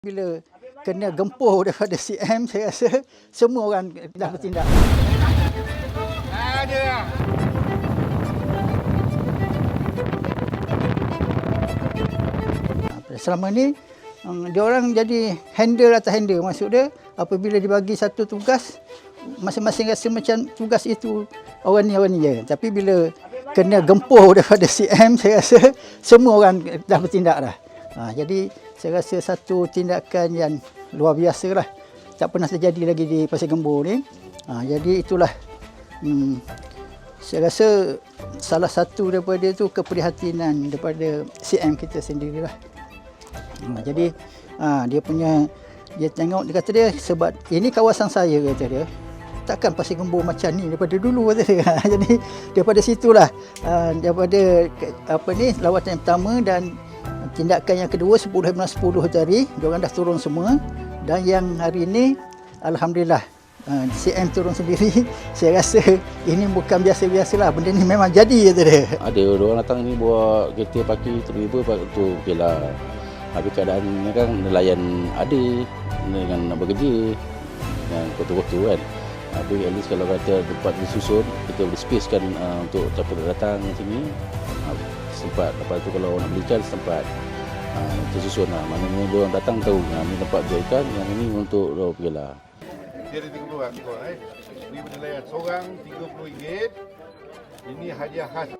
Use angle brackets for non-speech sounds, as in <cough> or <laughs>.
Bila kena gempuh <laughs> daripada CM, saya rasa semua orang dah bertindak. Ada. Selama ni um, dia orang jadi handle atas handle maksud dia apabila dibagi satu tugas masing-masing rasa macam tugas itu orang ni orang ni je tapi bila kena gempuh <laughs> daripada CM saya rasa semua orang dah bertindak dah ha, jadi saya rasa satu tindakan yang luar biasa lah tak pernah terjadi lagi di Pasir Gembur ni ha, jadi itulah hmm, saya rasa salah satu daripada itu keprihatinan daripada CM kita sendirilah. Ha, jadi ha, dia punya dia tengok dia kata dia sebab ini kawasan saya kata dia. Takkan Pasir Gembur macam ni daripada dulu kata dia. <laughs> Jadi daripada situlah ha, daripada apa ni lawatan yang pertama dan tindakan yang kedua 10 bulan 10 tadi dia orang dah turun semua dan yang hari ini alhamdulillah ha, CM turun sendiri <laughs> saya rasa ini bukan biasa-biasalah benda ni memang jadi kata dia. Ada orang datang ni bawa kereta parking tiba-tiba pak- tu okey lah. Tapi keadaan ni kan nelayan ada dengan nak bekerja dengan kotor-kotor kan. Tapi at least kalau kata tempat disusun kita boleh spacekan uh, untuk siapa datang sini uh, sempat lepas tu kalau nak beli ikan sempat uh, tersusun lah. Maknanya dia orang datang tahu uh, ni tempat jual ikan yang ini untuk oh, pergi lah. Dia ada 30 kan. Eh. Ini penilaian seorang RM30. Ini hadiah khas.